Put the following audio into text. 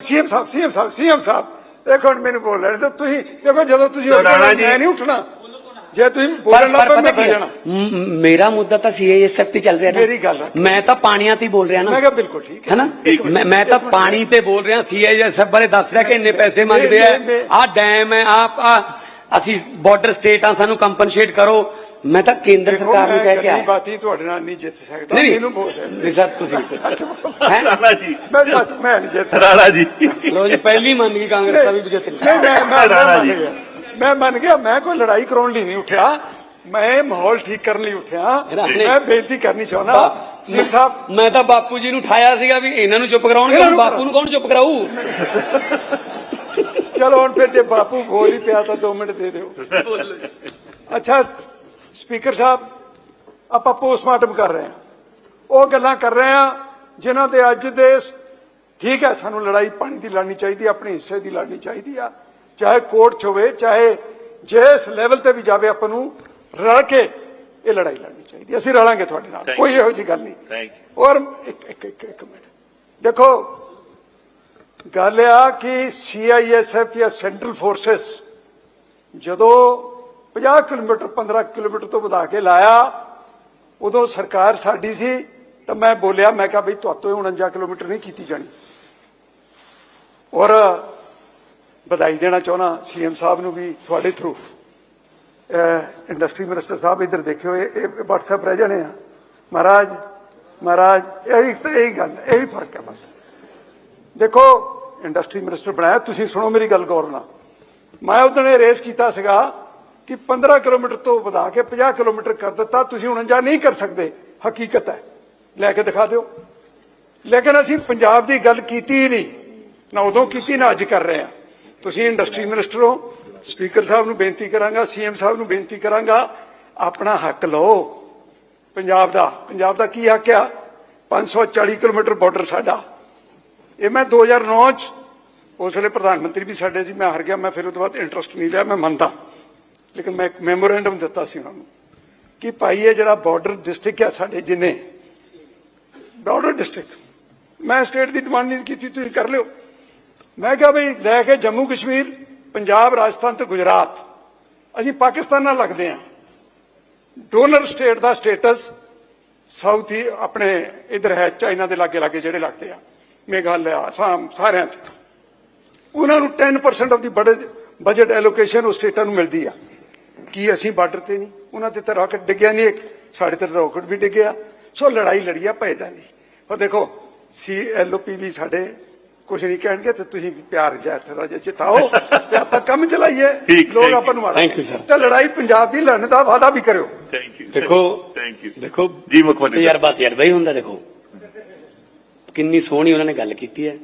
CM ਸਾਹਿਬ CM ਸਾਹਿਬ CM ਸਾਹਿਬ। ਦੇਖੋ ਹੁਣ ਮੈਨੂੰ ਬੋਲ ਰਹੇ ਤਾਂ ਤੁਸੀਂ ਦੇਖੋ ਜਦੋਂ ਤੁਸੀਂ ਉੱਠ ਰਾਣਾ ਜਾਣਾ, ਜੀ। ਮੈਂ ਨਹੀਂ ਉੱਠਣਾ। ਜੇ ਤੁਸੀਂ ਬੋਲਣ ਲੱਗ ਪਏ ਮੈਂ ਕੀ? ਜਾਣਾ? ਮੇਰਾ ਮੁੱਦਾ ਤਾਂ ਸੀਏਐਸਐਫ ਤੇ ਚੱਲ ਰਿਹਾ ਨਾ। ਮੇਰੀ ਗੱਲ। ਮੈਂ ਤਾਂ ਪਾਣੀਆਂ ਤੇ ਬੋਲ ਰਿਹਾ ਨਾ। ਮੈਂ ਕਿਹਾ ਬਿਲਕੁਲ ਠੀਕ ਹੈ। ਹੈਨਾ ਮੈਂ ਮੈਂ ਤਾਂ ਪਾਣੀ ਤੇ ਬੋਲ ਰਿਹਾ। ਸੀਏਐਸਐਫ ਬਾਰੇ ਦੱਸ ਰਿਹਾ ਕਿ ਇੰਨੇ ਪੈਸੇ ਮੰਗਦੇ ਆ। ਆਹ ਡੈਮ ਹੈ ਆਹ ਅਸੀਂ ਬਾਰਡਰ ਸਟੇਟ ਆ ਸਾਨੂੰ ਕੰਪਨਸੇਟ ਕਰੋ। ਮੈਂ ਤਾਂ ਕੇਂਦਰ ਸਰਕਾਰ ਨੂੰ ਕਹਿ ਕੇ ਆਇਆ। ਬਾਤੀ ਤੁਹਾਡੇ ਨਾਲ ਨਹੀਂ ਜਿੱਤ ਸਕਦਾ। ਨਹੀਂ ਮੈਨੂੰ ਬੋਲ ਨਹੀਂ ਸਰ ਤੁਸੀਂ ਹੈ? ਰਾਣਾ ਜੀ। ਮੈਂ ਸੱਚ ਮੈਂ ਨਹੀਂ ਜਿੱਤ ਰਾਣਾ ਜੀ। ਲੋ ਜੀ ਪਹਿਲੀ ਮੰਨ ਗਈ ਕਾਂਗਰਸ ਦਾ ਵੀ ਜਿੱਤ ਨਹੀਂ ਮੈਂ ਮੈਂ- ਰਾਣਾ ਜੀ। ਗਿਆ। ਮੈਂ ਮੰਨ ਗਿਆ ਮੈਂ ਕੋਈ ਲੜਾਈ ਕਰਾਉਣ ਲਈ ਨਹੀਂ ਉੱਠਿਆ। ਮੈਂ ਮਾਹੌਲ ਠੀਕ ਕਰਨ ਲਈ ਉੱਠਿਆ। ਮੈਂ ਬੇਨਤੀ ਕਰਨੀ ਚਾਹੁੰਦਾ ਸਿੰਘ ਸਾਹਿਬ ਮੈਂ ਤਾਂ ਬਾਪੂ ਜੀ ਨੂੰ ਠਾਇਆ ਸੀਗਾ ਵੀ ਇਹਨਾਂ ਨੂੰ ਚੁੱਪ ਕਰਾਉਣਗੇ ਬਾਪੂ ਨੂੰ ਕੌਣ ਚੁੱਪ ਕਰਾਊ? ਚਲੋ ਹੁਣ ਫਿਰ ਜੇ ਬਾਪੂ ਬੋਲ ਹੀ ਪਿਆ ਤਾਂ 2 ਮਿੰਟ ਦੇ ਦਿਓ। ਅੱਛਾ ਸਪੀਕਰ ਸਾਹਿਬ ਆਪਾਂ ਪੋਸਟਮਾਰਟਮ ਕਰ ਰਹੇ ਹਾਂ। ਉਹ ਗੱਲਾਂ ਕਰ ਰਹੇ ਹਾਂ ਜਿਨ੍ਹਾਂ ਤੇ ਅੱਜ ਦੇ ਠੀਕ ਹੈ ਸਾਨੂੰ ਲੜਾਈ ਪਾਣੀ ਦੀ ਲੜਨੀ ਚਾਹੀਦੀ ਆਪਣੇ ਹਿੱਸੇ ਦੀ ਲੜਨੀ ਚਾਹੀਦੀ ਆ। ਚਾਹੇ ਕੋਰਟ 'ਚ ਹੋਵੇ ਚਾਹੇ ਜਿਸ ਲੈਵਲ ਤੇ ਵੀ ਜਾਵੇ ਆਪਾਂ ਨੂੰ ਰਲ ਕੇ ਇਹ ਲੜਾਈ ਲੜਨੀ ਚਾਹੀਦੀ। ਅਸੀਂ ਰਲਾਂਗੇ ਤੁਹਾਡੇ ਨਾਲ। ਕੋਈ ਇਹੋ ਜਿਹੀ ਗੱਲ ਨਹੀਂ। ਥੈਂਕ ਔਰ ਇੱਕ ਇੱਕ ਇੱਕ ਮਿੰਟ। ਦੇਖੋ ਗੱਲ ਆ ਕਿ ਸੀਆਈਐਸਐਫ ਜਾਂ ਸੈਂਟਰਲ ਫੋਰਸਸ ਜਦੋਂ 50 ਕਿਲੋਮੀਟਰ 15 ਕਿਲੋਮੀਟਰ ਤੋਂ ਵਧਾ ਕੇ ਲਾਇਆ, ਉਦੋਂ ਸਰਕਾਰ ਸਾਡੀ ਸੀ, ਤਾਂ ਮੈਂ ਬੋਲਿਆ, ਮੈਂ ਕਿਹਾ ਬਈ ਤੁਹਾਤੋਂ ਇਹ 49 ਕਿਲੋਮੀਟਰ ਨਹੀਂ ਕੀਤੀ ਜਾਣੀ। ਔਰ ਵਧਾਈ ਦੇਣਾ ਚਾਹੁੰਦਾ ਸੀਐਮ ਸਾਹਿਬ ਨੂੰ ਵੀ ਤੁਹਾਡੇ ਥਰੂ ਇੰਡਸਟਰੀ ਮਿਨਿਸਟਰ ਸਾਹਿਬ ਇੱਧਰ ਦੇਖਿਓ, ਇਹ ਇਹ WhatsApp ਰਹਿ ਜਾਣੇ ਆ। ਮਹਾਰਾਜ ਮਹਾਰਾਜ, ਇਹੀ ਤਾਂ ਇਹੀ ਗੱਲ, ਇਹੀ ਫ਼ਰਕ ਹੈ ਬਸ। ਦੇਖੋ ਇੰਡਸਟਰੀ ਮਿਨਿਸਟਰ ਬਣਾਇਆ, ਤੁਸੀਂ ਸੁਣੋ ਮੇਰੀ ਗੱਲ ਗੌਰ ਨਾਲ। ਮੈਂ ਉਦੋਂ ਇਹ ਰੇਸ ਕੀਤਾ ਸੀਗਾ ਕਿ 15 ਕਿਲੋਮੀਟਰ ਤੋਂ ਵਧਾ ਕੇ 50 ਕਿਲੋਮੀਟਰ ਕਰ ਦਿੱਤਾ, ਤੁਸੀਂ 49 ਨਹੀਂ ਕਰ ਸਕਦੇ, ਹਕੀਕਤ ਹੈ। ਲੈ ਕੇ ਦਿਖਾ ਦਿਓ। ਲੇਕਿਨ ਅਸੀਂ ਪੰਜਾਬ ਦੀ ਗੱਲ ਕੀਤੀ ਹੀ ਨਹੀਂ, ਨਾ ਉਦੋਂ ਕੀਤੀ, ਨਾ ਅੱਜ ਕਰ ਰਹੇ ਹਾਂ। ਤੁਸੀਂ ਇੰਡਸਟਰੀ ਮਿਨਿਸਟਰ ਹੋ, ਸਪੀਕਰ ਸਾਹਿਬ ਨੂੰ ਬੇਨਤੀ ਕਰਾਂਗਾ, ਸੀਐਮ ਸਾਹਿਬ ਨੂੰ ਬੇਨਤੀ ਕਰਾਂਗਾ, ਆਪਣਾ ਹੱਕ ਲਓ। ਪੰਜਾਬ ਦਾ ਪੰਜਾਬ ਦਾ ਕੀ ਹੱਕ ਆ? 540 ਕਿਲੋਮੀਟਰ ਬਾਰਡਰ ਸਾਡਾ। ਇਹ ਮੈਂ 2009 ਚ ਉਸ ਵੇਲੇ ਪ੍ਰਧਾਨ ਮੰਤਰੀ ਵੀ ਸਾਡੇ ਸੀ, ਮੈਂ ਹਾਰ ਗਿਆ, ਮੈਂ ਫਿਰ ਉਹ ਤੋਂ ਬਾਅਦ ਇੰਟਰਸਟ ਨਹੀਂ ਲਿਆ, ਮੈਂ ਮੰਨਦਾ। ਲੇਕਿਨ ਮੈਂ ਇੱਕ ਮੈਮੋਰੈਂਡਮ ਦਿੱਤਾ ਸੀ ਉਹਨਾਂ ਨੂੰ ਕਿ ਭਾਈ ਇਹ ਜਿਹੜਾ ਬਾਰਡਰ ਡਿਸਟ੍ਰਿਕਟ ਆ ਸਾਡੇ ਜਿੰਨੇ ਬਾਰਡਰ ਡਿਸਟ੍ਰਿਕਟ ਮੈਂ ਸਟੇਟ ਦੀ ਡਿਮਾਂਡ ਨਹੀਂ ਕੀਤੀ, ਤੁਸੀਂ ਕਰ ਲਿਓ। ਮੈਂ ਕਿਹਾ ਬਈ ਲੈ ਕੇ ਜੰਮੂ ਕਸ਼ਮੀਰ, ਪੰਜਾਬ, ਰਾਜਸਥਾਨ ਤੇ ਗੁਜਰਾਤ, ਅਸੀਂ ਪਾਕਿਸਤਾਨ ਨਾਲ ਲੱਗਦੇ ਹਾਂ। ਡੋਨਰ ਸਟੇਟ ਦਾ ਸਟੇਟਸ ਸਾਊਥ ਹੀ ਆਪਣੇ, ਇਧਰ ਹੈ, ਚਾਈਨਾ ਦੇ ਲਾਗੇ ਲਾਗੇ ਜਿਹੜੇ ਲੱਗਦੇ ਆ। ਮੇਘਾਲਿਆ ਅਸਾਮ ਸਾਰਿਆਂ 'ਚ। ਉਹਨਾਂ ਨੂੰ 10% ਆਫ ਦੀ ਬਜਟ ਐਲੋਕੇਸ਼ਨ ਉਹ ਸਟੇਟਾਂ ਨੂੰ ਮਿਲਦੀ ਆ। ਕੀ ਅਸੀਂ ਬਾਰਡਰ ਤੇ ਨਹੀਂ? ਉਹਨਾਂ ਤੇ ਤਾਂ ਰਾਕਟ ਡਿੱਗਿਆ ਨਹੀਂ ਇੱਕ। ਸਾਡੇ ਤੇ ਤਾਂ ਰਾਕਟ ਵੀ ਡਿੱਗਿਆ। ਸੋ ਲੜਾਈ ਲੜੀਆ ਪੈਦਾ ਨਹੀਂ। ਪਰ ਦੇਖੋ ਸੀ ਐਲਓਪੀ ਵੀ ਸਾਡੇ ਕੁਝ ਨਹੀਂ ਕਹਿਣਗੇ ਤੇ ਤੁਸੀਂ ਵੀ ਪਿਆਰ ਥੋੜਾ ਜਿਹਾ ਚਿਤਾਓ ਤੇ ਆਪਾਂ ਕੰਮ ਚਲਾਈਏ। ਲੋਕ ਆਪਾਂ ਨੂੰ ਮਾੜਾ. ਤੇ ਲੜਾਈ ਪੰਜਾਬ ਦੀ ਲੜਨ ਦਾ ਵਾਅਦਾ ਵੀ ਕਰਿਓ। ਥੈਂਕ ਯੂ ਦੇਖੋ ਥੈਂਕ ਯੂ ਦੇਖੋ ਜੀ ਮੁੱਖ ਮੰਤਰੀ ਸਾਹਿਬ। ਤਜਰਬਾ ਤਜਰਬਾ ਹੀ ਹੁੰਦਾ ਦੇਖੋ। ਕਿੰਨੀ ਸੋਹਣੀ ਉਹਨਾਂ ਨੇ ਗੱਲ ਕੀਤੀ ਹੈ।